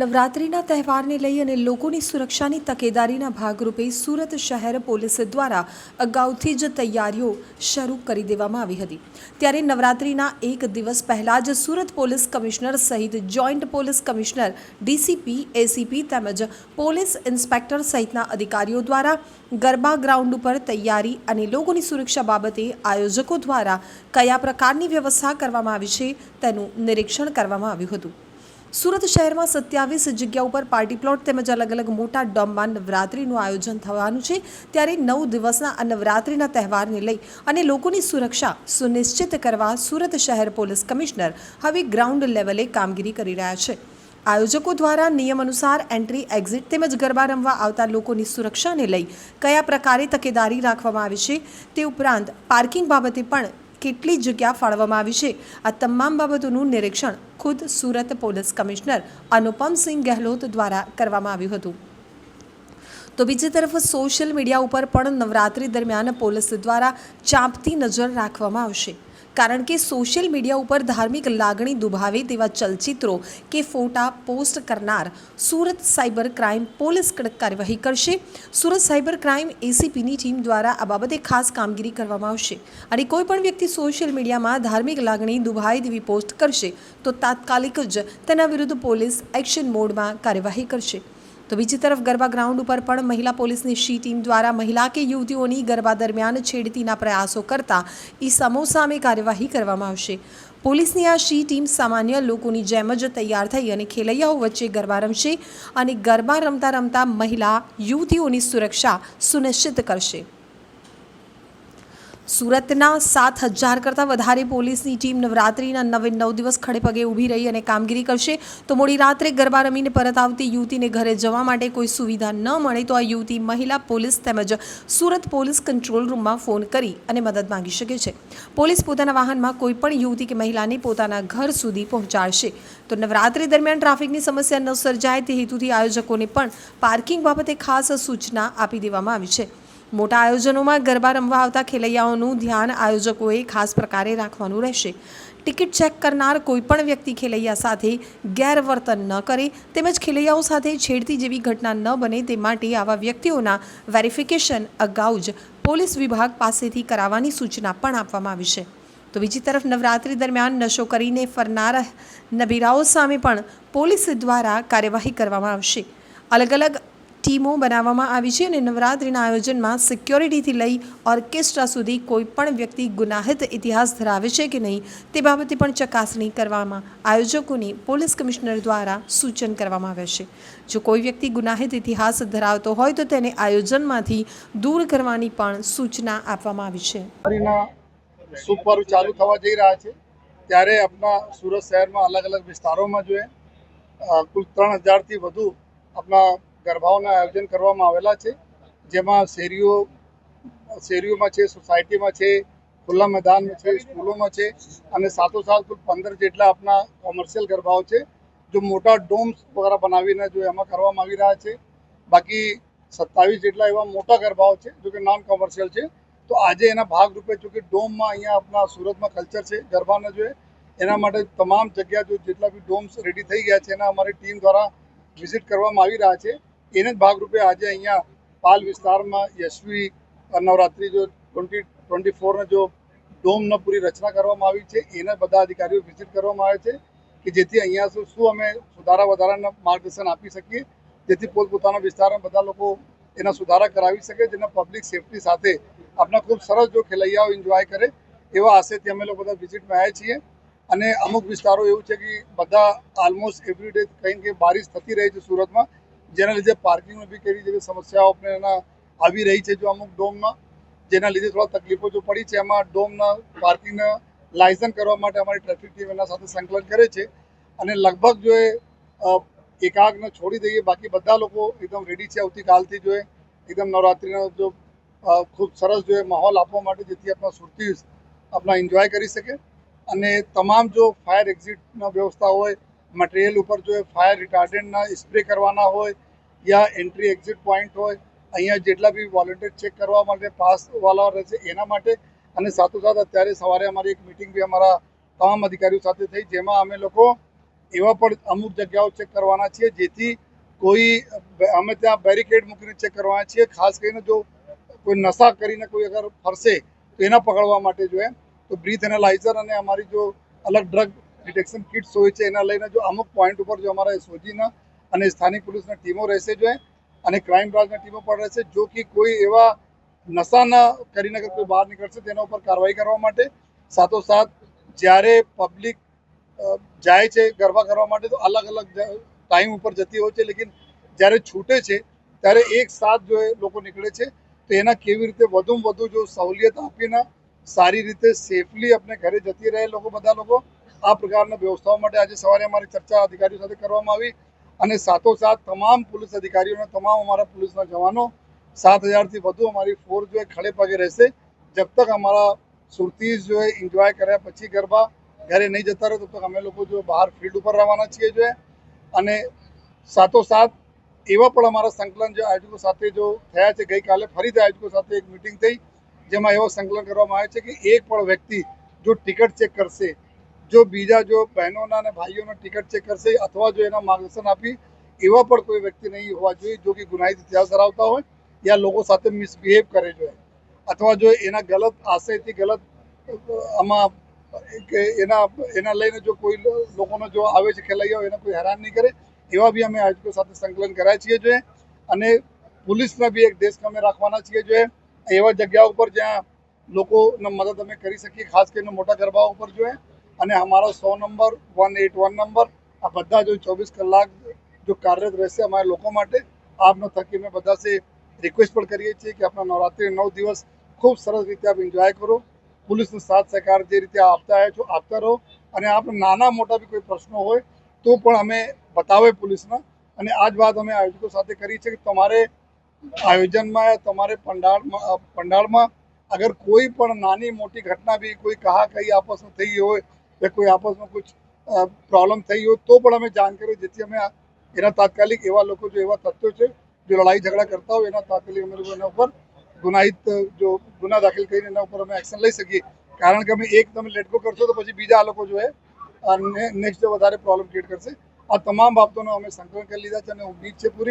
નવરાત્રિના તહેવારને લઈ અને લોકોની સુરક્ષાની તકેદારીના ભાગરૂપે સુરત શહેર પોલીસ દ્વારા અગાઉથી જ તૈયારીઓ શરૂ કરી દેવામાં આવી હતી. ત્યારે નવરાત્રિના એક દિવસ પહેલાં જ સુરત પોલીસ કમિશનર સહિત joint police commissioner, DCP, ACP તેમજ પોલીસ ઇન્સ્પેક્ટર સહિતના અધિકારીઓ દ્વારા ગરબા ગ્રાઉન્ડ ઉપર તૈયારી અને લોકોની સુરક્ષા બાબતે આયોજકો દ્વારા કયા પ્રકારની વ્યવસ્થા કરવામાં આવી છે તેનું નિરીક્ષણ કરવામાં આવ્યું હતું. સુરત શહેરમાં સત્યાવીસ જગ્યા ઉપર પાર્ટી પ્લોટ તેમજ અલગ અલગ મોટા ડોમમાં નવરાત્રિનું આયોજન થવાનું છે. ત્યારે નવ દિવસના આ નવરાત્રિના તહેવારને લઈ અને લોકોની સુરક્ષા સુનિશ્ચિત કરવા સુરત શહેર પોલીસ કમિશનર હવે ગ્રાઉન્ડ લેવલે કામગીરી કરી રહ્યા છે. આયોજકો દ્વારા નિયમ અનુસાર એન્ટ્રી, એક્ઝિટ તેમજ ગરબા રમવા આવતા લોકોની સુરક્ષાને લઈ કયા પ્રકારે તકેદારી રાખવામાં આવી છે તે ઉપરાંત પાર્કિંગ બાબતે પણ કેટલી જગ્યા ફાળવવામાં આવી છે? આ તમામ બાબતોનું નિરીક્ષણ ખુદ સુરત પોલીસ કમિશનર અનુપમસિંહ ગહેલોત દ્વારા કરવામાં આવ્યું હતું. તો બીજી તરફ સોશિયલ મીડિયા ઉપર પણ નવરાત્રિ દરમિયાન પોલીસ દ્વારા ચાંપતી નજર રાખવામાં આવશે. કારણ કે સોશિયલ મીડિયા ઉપર ધાર્મિક લાગણી દુભાવે તેવા ચલચિત્રો કે ફોટા પોસ્ટ કરનાર સુરત સાયબર ક્રાઇમ પોલીસ કડક કાર્યવાહી કરશે. સુરત સાયબર ક્રાઇમ એસીપીની ટીમ દ્વારા આ બાબતે ખાસ કામગીરી કરવામાં આવશે. અને કોઈપણ વ્યક્તિ સોશિયલ મીડિયામાં ધાર્મિક લાગણી દુભાય તેવી પોસ્ટ કરશે, તો તાત્કાલિક જ તેના વિરુદ્ધ પોલીસ એક્શન મોડમાં કાર્યવાહી કરશે. તો બીજી તરફ ગરબા ગ્રાઉન્ડ ઉપર પણ મહિલા પોલીસની શી ટીમ દ્વારા મહિલા કે યુવતીઓની ગરબા દરમિયાન છેડતીના પ્રયાસો કરતા ઈસમો સામે કાર્યવાહી કરવામાં આવશે. પોલીસની આ શી ટીમ સામાન્ય લોકોની જેમ જ તૈયાર થઈ અને ખેલૈયાઓ વચ્ચે ગરબા રમશે અને ગરબા રમતા રમતા મહિલા યુવતીઓની સુરક્ષા સુનિશ્ચિત કરશે. સુરતના સાત હજાર કરતાં વધારે પોલીસની ટીમ નવરાત્રિના નવે નવ દિવસ ખડે પગે ઊભી રહી અને કામગીરી કરશે. તો મોડી રાત્રે ગરબા રમીને પરત આવતી યુવતીને ઘરે જવા માટે કોઈ સુવિધા ન મળે તો આ યુવતી મહિલા પોલીસ તેમજ સુરત પોલીસ કંટ્રોલ રૂમમાં ફોન કરી અને મદદ માંગી શકે છે. પોલીસ પોતાના વાહનમાં કોઈ પણ યુવતી કે મહિલાને પોતાના ઘર સુધી પહોંચાડશે. તો નવરાત્રિ દરમિયાન ટ્રાફિકની સમસ્યા ન સર્જાય તે હેતુથી આયોજકોને પણ પાર્કિંગ બાબતે ખાસ સૂચના આપી દેવામાં આવી છે. મોટા આયોજનોમાં ગરબા રમવા આવતા ખેલૈયાઓનું ધ્યાન આયોજકોએ ખાસ પ્રકારે રાખવાનું રહેશે. ટિકિટ ચેક કરનાર કોઈપણ વ્યક્તિ ખેલૈયા સાથે ગેરવર્તન ન કરે તેમજ ખેલૈયાઓ સાથે છેડતી જેવી ઘટના ન બને તે માટે આવા વ્યક્તિઓના વેરિફિકેશન અગાઉ જ પોલીસ વિભાગ પાસેથી કરાવવાની સૂચના પણ આપવામાં આવી છે. તો બીજી તરફ નવરાત્રી દરમિયાન નશો કરીને ફરનાર નબીરાઓ સામે પણ પોલીસ દ્વારા કાર્યવાહી કરવામાં આવશે. અલગ અલગ ટીમો બનાવવામાં આવી છે અને નવરાત્રિના આયોજનમાં સિક્યોરિટીથી લઈ ઓર્કેસ્ટ્રા સુધી કોઈ પણ વ્યક્તિ ગુનાહિત ઇતિહાસ ધરાવે છે કે નહીં તે બાબતે પણ ચકાસણી કરવામાં આયોજકોને પોલીસ કમિશનર દ્વારા સૂચન કરવામાં આવે છે. જો કોઈ વ્યક્તિ ગુનાહિત ઇતિહાસ ધરાવતો હોય તો તેને આયોજનમાંથી દૂર કરવાની પણ સૂચના આપવામાં આવી છે. શુભ ચાલુ થવા જઈ રહ્યા છે. ત્યારે આપણા સુરત શહેરમાં અલગ અલગ વિસ્તારોમાં જોઈએ કુલ ત્રણ હજારથી વધુ આપણા ગરબાઓના આયોજન કરવામાં આવેલા છે, જેમાં શેરીઓ, શેરીઓમાં છે, સોસાયટીમાં છે, ખુલ્લા મેદાનમાં છે, સ્કૂલોમાં છે અને સાથોસાથ કુલ પંદર જેટલા આપણા કોમર્શિયલ ગરબાઓ છે, જો મોટા ડોમ્સ વગેરે બનાવીને જો એમાં કરવામાં આવી રહ્યા છે. બાકી સત્તાવીસ જેટલા એવા મોટા ગરબાઓ છે, જો કે નોન કોમર્શિયલ છે. તો આજે એના ભાગરૂપે જો કે ડોમમાં અહીંયા આપણા સુરતમાં કલ્ચર છે, ગરબાના જોઈએ એના માટે તમામ જગ્યા જો જેટલા બી ડોમ્સ રેડી થઈ ગયા છે, એના અમારી ટીમ દ્વારા વિઝિટ કરવામાં આવી રહ્યા છે. એને જ ભાગરૂપે આજે અહીંયા પાલ વિસ્તારમાં યશવી નવરાત્રિ જો ટ્વેન્ટી ટ્વેન્ટી ફોરને જો ડોમનો પૂરી રચના કરવામાં આવી છે, એના બધા અધિકારીઓ વિઝિટ કરવામાં આવે છે કે જેથી અહીંયા શું અમે સુધારા વધારાના માર્ગદર્શન આપી શકીએ, જેથી પોતપોતાના વિસ્તારમાં બધા લોકો એના સુધારા કરાવી શકે, જેના પબ્લિક સેફટી સાથે આપણા ખૂબ સરસ જો ખેલૈયાઓ એન્જોય કરે, એવા આશયથી અમે લોકો બધા વિઝિટમાં આવ્યા છીએ. અને અમુક વિસ્તારો એવું છે કે બધા ઓલમોસ્ટ એવરી ડે કંઈ કે બારિશ થતી રહી છે સુરતમાં જેના લીધે પાર્કિંગ બી કેવી જેવી સમસ્યાઓ એના આવી રહી છે જો અમુક ડોમમાં, જેના લીધે થોડા તકલીફો જો પડી છે, એમાં ડોમના પાર્કિંગના લાયસન્સ કરવા માટે અમારી ટ્રાફિક ટીમ એના સાથે સંકલન કરે છે. અને લગભગ જો એ એકાગને છોડી દઈએ, બાકી બધા લોકો એકદમ રેડી છે આવતીકાલથી જો એકદમ નવરાત્રિનો જો ખૂબ સરસ જો માહોલ આપવા માટે જેથી આપણા સુરતી આપણા એન્જોય કરી શકે. અને તમામ જો ફાયર એક્ઝિટના વ્યવસ્થા હોય મટીરિયલ ઉપર જો ફાયર રિટાર્ડન્ટના સ્પ્રે કરવાના હોય યા એન્ટ્રી એક્ઝિટ પોઈન્ટ હોય, અહીંયા જેટલા બી વોલન્ટિયર ચેક કરવા માટે પાસવાળા રહેશે એના માટે અને સાથોસાથ અત્યારે સવારે અમારી એક મિટિંગ બી અમારા તમામ અધિકારીઓ સાથે થઈ, જેમાં અમે લોકો એવા પણ અમુક જગ્યાઓ ચેક કરવાના છીએ, જેથી કોઈ અમે ત્યાં બેરિકેડ મૂકીને ચેક કરવાના છીએ, ખાસ કરીને જો કોઈ નશા કરીને કોઈ અગર ફરશે તો એના પકડવા માટે જો તો બ્રીથ એનાલાઇઝર અને અમારી જો અલગ ડ્રગ ડિટેક્શન કિટ્સ હોય છે, એના લઈને જો અમુક પોઈન્ટ ઉપર જો અમારા એસઓજીના અને સ્થાનિક પોલીસની ટીમો રહેશે જો અને ક્રાઇમ બ્રાન્ચના ટીમો પણ રહેશે, જો કે કોઈ એવા નશાના કરીને કોઈ બહાર નીકળશે, તેના ઉપર કાર્યવાહી કરવા માટે. સાથોસાથ, જ્યારે પબ્લિક જાય છે ગરબા કરવા માટે, તો અલગ અલગ ટાઈમ ઉપર જતી હોય છે. લેકિન જ્યારે છૂટે છે, ત્યારે એક સાથ જો લોકો નીકળે છે, તો એના કેવી રીતે વધુમાં વધુ જો સહુલિયત આપીને સારી રીતે સેફલી આપણે ઘરે જતી રહે લોકો, બધા લોકો આ પ્રકારના વ્યવસ્થાઓ માટે આજે સવારે અમારી ચર્ચા અધિકારીઓ સાથે કરવામાં આવી અને સાથોસાથ તમામ પોલીસ અધિકારીઓને તમામ અમારા પોલીસના જવાનો સાત હજારથી વધુ અમારી ફોર્સ જો ખડે પગે રહેશે. જબ તક અમારા સુરતીઝ જો એન્જોય કર્યા પછી ગરબા ઘરે નહીં જતા રહે તો તક અમે લોકો જો બહાર ફિલ્ડ ઉપર રહેવાના છીએ જો. અને સાથોસાથ એવા પણ અમારા સંકલન જે આયોજકો સાથે જો થયા છે, ગઈકાલે ફરીથી આયોજકો સાથે એક મિટિંગ થઈ, જેમાં એવો સંકલન કરવામાં આવે છે કે એક પણ વ્યક્તિ જો ટિકિટ ચેક કરશે જો બીજા જો બહેનોના અને ભાઈઓનો ટિકિટ ચેક કરશે અથવા જો એના માર્ગદર્શન આપી, એવા પણ કોઈ વ્યક્તિ નહીં હોવા જોઈએ જો કે ગુનાહિત ઇતિહાસ ધરાવતા હોય, યા લોકો સાથે મિસબિહેવ કરે જોઈએ અથવા જો એના ગલત આશયથી ગલત, આમાં કે એના એના લઈને જો કોઈ લોકોનો જો આવે છે ખેલાઈઓ એને કોઈ હેરાન નહીં કરે, એવા બી અમે આયોજકો સાથે સંકલન કરાય છીએ જોઈએ. અને પોલીસના બી એક દેશ અમે રાખવાના છીએ જોઈએ. એવા જગ્યા ઉપર જ્યાં લોકોને મદદ અમે કરી શકીએ, ખાસ કરીને મોટા ગરબા ઉપર જોઈએ. અને અમારો સો number one eight one number, આ બધા જો ચોવીસ કલાક જો કાર્યરત રહેશે અમારા લોકો માટે, આપનો થકી અમે બધા સે રિક્વેસ્ટ પણ કરીએ છીએ કે આપણા નવરાત્રિ નવ દિવસ ખૂબ સરસ રીતે આપ એન્જોય કરો. પોલીસનો સાથ સહકાર જે રીતે આપતા આવ્યા છો, આપતા રહો. અને આપણે નાના મોટા બી કોઈ પ્રશ્નો હોય તો પણ અમે બતાવે પોલીસના. અને આ જ વાત અમે આયોજકો સાથે કરી છે કે તમારે આયોજનમાં તમારે પંડાળમાં પંડાળમાં અગર કોઈ પણ નાની મોટી ઘટના બી કોઈ કહા કહી આપસમાં થઈ હોય કે કોઈ આપસમાં કોઈ પ્રોબ્લેમ થઈ હોય તો પણ અમે જાણ કરીએ જેથી અમે એના તાત્કાલિક એવા લોકો જો એવા તથ્યો છે જો લડાઈ ઝઘડા કરતા હોય એના તાત્કાલિક અમે એના ઉપર ગુનાહિત જો ગુના દાખલ કરીને એના ઉપર અમે એક્શન લઈ શકીએ કારણ કે અમે એક તમે લેટકો કરશો તો પછી બીજા આ લોકો જો એ નેક્સ્ટ વધારે પ્રોબ્લેમ ક્રિએટ કરશે, આ તમામ બાબતોનો અમે સંકલન કરી લીધા છે અને ઉમ્મીદ છે પૂરી